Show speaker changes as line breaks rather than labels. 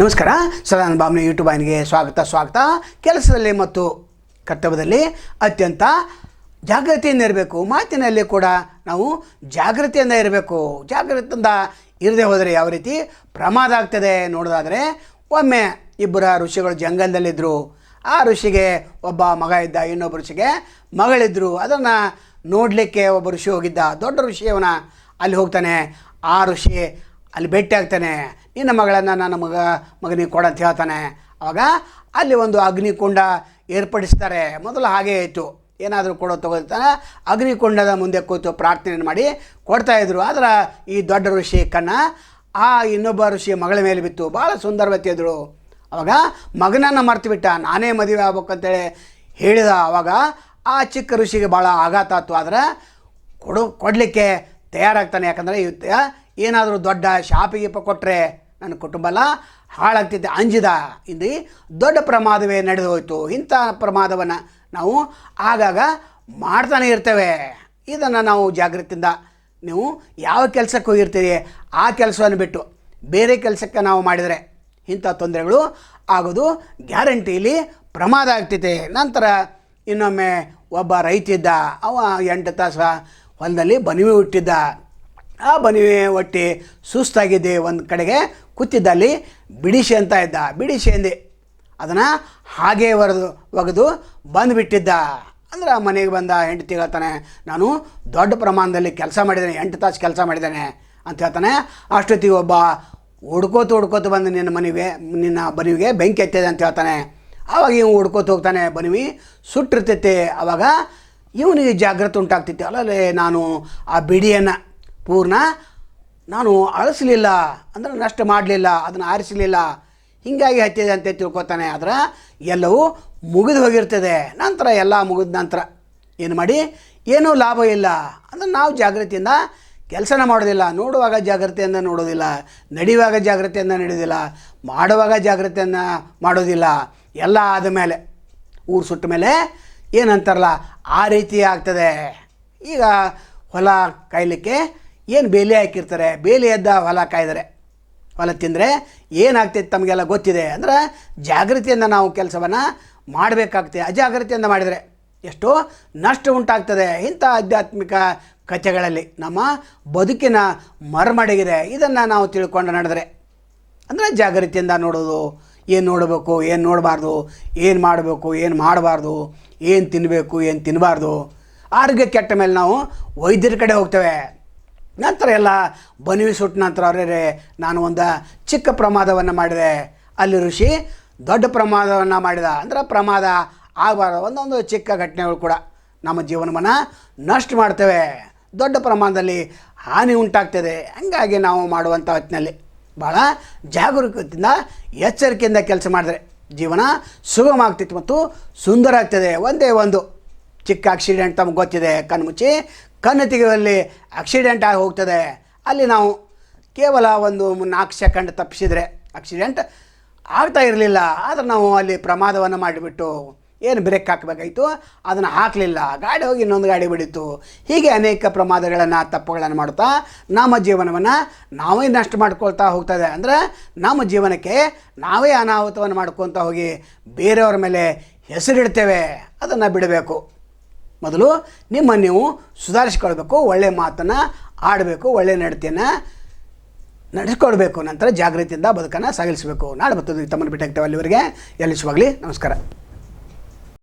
ನಮಸ್ಕಾರ. ಸದಾನಂದ ಬಾಮ್ನಿ ಯೂಟ್ಯೂಬ್ ಆಯ್ನಿಗೆ ಸ್ವಾಗತ ಸ್ವಾಗತ. ಕೆಲಸದಲ್ಲಿ ಮತ್ತು ಕರ್ತವ್ಯದಲ್ಲಿ ಅತ್ಯಂತ ಜಾಗೃತಿಯಿಂದ ಇರಬೇಕು. ಮಾತಿನಲ್ಲಿ ಕೂಡ ನಾವು ಜಾಗೃತಿಯಿಂದ ಇರಬೇಕು. ಜಾಗೃತಿಯಿಂದ ಇರದೆ ಹೋದರೆ ಯಾವ ರೀತಿ? ಪ್ರಮಾದ ಆಗ್ತದೆ ನೋಡೋದಾದರೆ, ಒಮ್ಮೆ ಇಬ್ಬರ ಋಷಿಗಳು ಜಂಗಲದಲ್ಲಿದ್ದರು ಆ ಋಷಿಗೆ ಒಬ್ಬ ಮಗ ಇದ್ದ, ಇನ್ನೊಬ್ಬ ಋಷಿಗೆ ಮಗಳಿದ್ದರು ಅದನ್ನು ನೋಡಲಿಕ್ಕೆ ಒಬ್ಬ ಋಷಿ ಹೋಗಿದ್ದ. ದೊಡ್ಡ ಋಷಿಯವನ ಅಲ್ಲಿ ಹೋಗ್ತಾನೆ. ಆ ಋಷಿ ಅಲ್ಲಿ ಭೇಟಿ ಆಗ್ತಾನೆ. ನಿನ್ನ ಮಗಳನ್ನು ನನ್ನ ಮಗ, ಮಗನಿಗೆ ಕೊಡಂತ ಹೇಳ್ತಾನೆ. ಆವಾಗ ಅಲ್ಲಿ ಒಂದು ಅಗ್ನಿಕುಂಡ ಏರ್ಪಡಿಸ್ತಾರೆ. ಮೊದಲು ಹಾಗೇ ಇತ್ತು. ಏನಾದರೂ ಕೊಡೋ ತಗೋತಾನೆ. ಅಗ್ನಿಕುಂಡದ ಮುಂದೆ ಕೂತು ಪ್ರಾರ್ಥನೆ ಮಾಡಿ ಕೊಡ್ತಾಯಿದ್ರು ಆದರೆ ಈ ದೊಡ್ಡ ಋಷಿ ಕಣ್ಣ ಆ ಇನ್ನೊಬ್ಬ ಋಷಿ ಮಗಳ ಮೇಲೆ ಬಿತ್ತು. ಭಾಳ ಸುಂದರವತಿ ಅವಾಗ ಮಗನನ್ನು ಮರ್ತು ಬಿಟ್ಟ ನಾನೇ ಮದುವೆ ಆಗ್ಬೇಕಂತೇಳಿ ಹೇಳಿದ ಆವಾಗ ಆ ಚಿಕ್ಕ ಋಷಿಗೆ ಭಾಳ ಆಘಾತ ಆಯ್ತು. ಆದರೆ ಕೊಡು, ಕೊಡಲಿಕ್ಕೆ ತಯಾರಾಗ್ತಾನೆ. ಯಾಕಂದರೆ ಇವತ್ತು ಏನಾದರೂ ದೊಡ್ಡ ಶಾಪ ಗೀಪ ಕೊಟ್ಟರೆ ನನ್ನ ಕುಟುಂಬ ಎಲ್ಲ ಹಾಳಾಗ್ತಿದ್ದೆ ಅಂಜಿದ. ಇಲ್ಲಿ ದೊಡ್ಡ ಪ್ರಮಾದವೇ ನಡೆದು ಹೋಯಿತು. ಇಂಥ ಪ್ರಮಾದವನ್ನು ನಾವು ಆಗಾಗ ಮಾಡ್ತಾನೆ ಇರ್ತೇವೆ. ಇದನ್ನು ನಾವು ಜಾಗೃತಿಯಿಂದ ನೀವು ಯಾವ ಕೆಲಸಕ್ಕೆ ಹೋಗಿರ್ತೀರಿ ಆ ಕೆಲಸವನ್ನು ಬಿಟ್ಟು ಬೇರೆ ಕೆಲಸಕ್ಕೆ ನಾವು ಮಾಡಿದರೆ ಇಂಥ ತೊಂದರೆಗಳು ಆಗೋದು ಗ್ಯಾರಂಟಿಲಿ ಪ್ರಮಾದ ಆಗ್ತೈತೆ ನಂತರ ಇನ್ನೊಮ್ಮೆ ಒಬ್ಬ ರೈತ ಇದ್ದ ಅವ ಎಂಟು ತಾಸು ಹೊಲದಲ್ಲಿ ಬನಿವೆ ಹುಟ್ಟಿದ್ದ. ಆ ಬನಿವೆ ಒಟ್ಟಿ ಸುಸ್ತಾಗಿದ್ದೆ ಒಂದು ಕಡೆಗೆ ಕೂತಿದ್ದಲ್ಲಿ ಬಿಡಿಸಿ ಅಂತ ಇದ್ದ. ಬಿಡಿಸಿ ಅಂದೆ ಅದನ್ನು ಹಾಗೇ ಒರೆದು ಒಗೆದು ಬಂದುಬಿಟ್ಟಿದ್ದ. ಅಂದ್ರೆ ಮನೆಗೆ ಬಂದ ಹೆಂಡತಿ ಹೇಳ್ತಾನೆ, ನಾನು ದೊಡ್ಡ ಪ್ರಮಾಣದಲ್ಲಿ ಕೆಲಸ ಮಾಡಿದ್ದೇನೆ, ಎಂಟು ತಾಸು ಕೆಲಸ ಮಾಡಿದ್ದೇನೆ ಅಂತ ಹೇಳ್ತಾನೆ. ಅಷ್ಟೊತ್ತಿಗೆ ಒಬ್ಬ ಹುಡ್ಕೋತು ಹುಡ್ಕೋತು ಬಂದು ನಿನ್ನ ಮನೆಗೆ, ನಿನ್ನ ಬನಿವಿಗೆ ಬೆಂಕಿ ಎತ್ತಿದೆ ಅಂತ ಹೇಳ್ತಾನೆ. ಆವಾಗ ಇವು ಹುಡ್ಕೋತ ಹೋಗ್ತಾನೆ, ಬನಿವಿ, ಸುಟ್ಟಿರ್ತೈತೆ. ಆವಾಗ ಇವನಿಗೆ ಜಾಗ್ರತೆ ಉಂಟಾಗ್ತೈತೆ ಅಲ್ಲಲ್ಲೇ ನಾನು ಆ ಬಿಡಿಯನ್ನು ಪೂರ್ಣ, ನಾನು ಅಳಿಸ್ಲಿಲ್ಲ, ಅಂದರೆ ನಷ್ಟ ಮಾಡಲಿಲ್ಲ, ಅದನ್ನು ಆರಿಸಲಿಲ್ಲ. ಹೀಗಾಗಿ ಹತ್ತಿದೆ ಅಂತ ತಿಳ್ಕೊತಾನೆ, ಆದ್ರೆ ಎಲ್ಲವೂ ಮುಗಿದು ಹೋಗಿರ್ತದೆ. ನಂತರ ಎಲ್ಲ ಮುಗಿದ ನಂತರ ಏನು ಮಾಡಿ? ಏನೂ ಲಾಭ ಇಲ್ಲ. ಅಂದರೆ ನಾವು ಜಾಗೃತಿಯಿಂದ ಕೆಲಸನ ಮಾಡೋದಿಲ್ಲ. ನೋಡುವಾಗ ಜಾಗ್ರತೆಯಿಂದ ನೋಡೋದಿಲ್ಲ. ನಡೆಯುವಾಗ ಜಾಗ್ರತೆಯಿಂದ ನಡೆಯೋದಿಲ್ಲ. ಮಾಡುವಾಗ ಜಾಗ್ರತೆಯನ್ನು ಮಾಡೋದಿಲ್ಲ. ಎಲ್ಲ ಆದ ಮೇಲೆ, ಊರು ಸುಟ್ಟ ಮೇಲೆ ಏನಂತಾರಲ್ಲ, ಆ ರೀತಿ ಆಗ್ತದೆ. ಈಗ ಹೊಲ ಕಾಯಲಿಕ್ಕೆ ಏನು ಬೇಲಿ ಹಾಕಿರ್ತಾರೆ? ಬೇಲಿ ಎದ್ದ ಹೊಲ ಕಾಯ್ದರೆ. ಹೊಲ ತಿಂದರೆ ಏನಾಗ್ತೈತೆ ತಮಗೆಲ್ಲ ಗೊತ್ತಿದೆ? ಅಂದರೆ ಜಾಗೃತಿಯಿಂದ ನಾವು ಕೆಲಸವನ್ನು ಮಾಡಬೇಕಾಗ್ತದೆ ಅಜಾಗೃತಿಯಿಂದ ಮಾಡಿದರೆ ಎಷ್ಟು ನಷ್ಟ ಉಂಟಾಗ್ತದೆ ಇಂಥ ಆಧ್ಯಾತ್ಮಿಕ ಕಥೆಗಳಲ್ಲಿ. ನಮ್ಮ ಬದುಕಿನ ಮರಮಡಗಿದೆ. ಇದನ್ನು ನಾವು ತಿಳ್ಕೊಂಡು ನಡೆದರೆ ಅಂದರೆ ಜಾಗೃತಿಯಿಂದ ನೋಡೋದು, ಏನು ನೋಡಬೇಕು, ಏನು ನೋಡಬಾರ್ದು, ಏನು ಮಾಡಬೇಕು, ಏನು ಮಾಡಬಾರ್ದು, ಏನು ತಿನ್ನಬೇಕು ಏನು ತಿನ್ನಬಾರ್ದು ಆರೋಗ್ಯ ಕೆಟ್ಟ ಮೇಲೆ ನಾವು ವೈದ್ಯರ ಕಡೆ ಹೋಗ್ತೇವೆ. ನಂತರ ಎಲ್ಲ ಬನವಿ ಸುಟ್ಟ ನಂತರ ಅವರೇ ನಾನು ಒಂದು ಚಿಕ್ಕ ಪ್ರಮಾದವನ್ನು ಮಾಡಿದೆ. ಅಲ್ಲಿ ಋಷಿ ದೊಡ್ಡ ಪ್ರಮಾದವನ್ನು ಮಾಡಿದ. ಅಂದ್ರೆ ಪ್ರಮಾದ ಆಗಬಾರ್ದು. ಒಂದೊಂದು ಚಿಕ್ಕ ಘಟನೆಗಳು ಕೂಡ ನಮ್ಮ ಜೀವನವನ್ನು ನಷ್ಟ ಮಾಡ್ತೇವೆ. ದೊಡ್ಡ ಪ್ರಮಾಣದಲ್ಲಿ ಹಾನಿ ಉಂಟಾಗ್ತದೆ. ಹಂಗಾಗಿ ನಾವು ಮಾಡುವಂಥ ಹೊತ್ತಿನಲ್ಲಿ ಭಾಳ ಜಾಗರೂಕತೆಯಿಂದ, ಎಚ್ಚರಿಕೆಯಿಂದ ಕೆಲಸ ಮಾಡಿದ್ರೆ ಜೀವನ ಸುಗಮ ಆಗ್ತಿತ್ತು ಮತ್ತು ಸುಂದರ ಆಗ್ತದೆ. ಒಂದೇ ಒಂದು ಚಿಕ್ಕ ಆಕ್ಸಿಡೆಂಟ್ ತಮಗೆ ಗೊತ್ತಿದೆ. ಕಣ್ಣು ಮುಚ್ಚಿ, ಕಣ್ಣು ತೆಗೆಯುವಲ್ಲಿ ಆಕ್ಸಿಡೆಂಟ್ ಆಗಿ ಹೋಗ್ತದೆ. ಅಲ್ಲಿ ನಾವು ಕೇವಲ ಒಂದು ನಾಲ್ಕು ಸೆಕೆಂಡ್ ತಪ್ಪಿಸಿದರೆ ಆಕ್ಸಿಡೆಂಟ್ ಆಗ್ತಾ ಇರಲಿಲ್ಲ. ಆದರೆ ನಾವು ಅಲ್ಲಿ ಪ್ರಮಾದವನ್ನು ಮಾಡಿಬಿಟ್ಟು ಏನು ಬ್ರೇಕ್ ಹಾಕಬೇಕಾಯಿತು? ಅದನ್ನು ಹಾಕಲಿಲ್ಲ. ಗಾಡಿ ಹೋಗಿ ಇನ್ನೊಂದು ಗಾಡಿ ಬಿಡಿತು. ಹೀಗೆ ಅನೇಕ ಪ್ರಮಾದಗಳನ್ನು, ತಪ್ಪುಗಳನ್ನು ಮಾಡುತ್ತಾ ನಮ್ಮ ಜೀವನವನ್ನು ನಾವೇ ನಷ್ಟ ಮಾಡ್ಕೊಳ್ತಾ ಹೋಗ್ತದೆ ಅಂದರೆ ನಮ್ಮ ಜೀವನಕ್ಕೆ ನಾವೇ ಅನಾಹುತವನ್ನು ಮಾಡ್ಕೊತಾ ಹೋಗಿ ಬೇರೆಯವ್ರ ಮೇಲೆ ಹೆಸರಿಡ್ತೇವೆ. ಅದನ್ನು ಬಿಡಬೇಕು. ಮೊದಲು ನಿಮ್ಮ ನೀವು ಸುಧಾರಿಸ್ಕೊಳ್ಬೇಕು ಒಳ್ಳೆಯ ಮಾತನ್ನು ಆಡಬೇಕು ಒಳ್ಳೆಯ ನಡತೆಯನ್ನು ನಡೆಸ್ಕೊಳ್ಬೇಕು, ನಂತರ ಜಾಗೃತಿಯಿಂದ ಬದುಕನ್ನು ಸಾಗಿಸಬೇಕು. ನಾಳೆ ಬರ್ತದೆ ತಮ್ಮನ್ನು ಬಿಟ್ಟಾಗ್ತೇವೆ ಅಲ್ಲಿವರೆಗೆ. ಎಲ್ಲಿಸುವಾಗಲಿ ನಮಸ್ಕಾರ.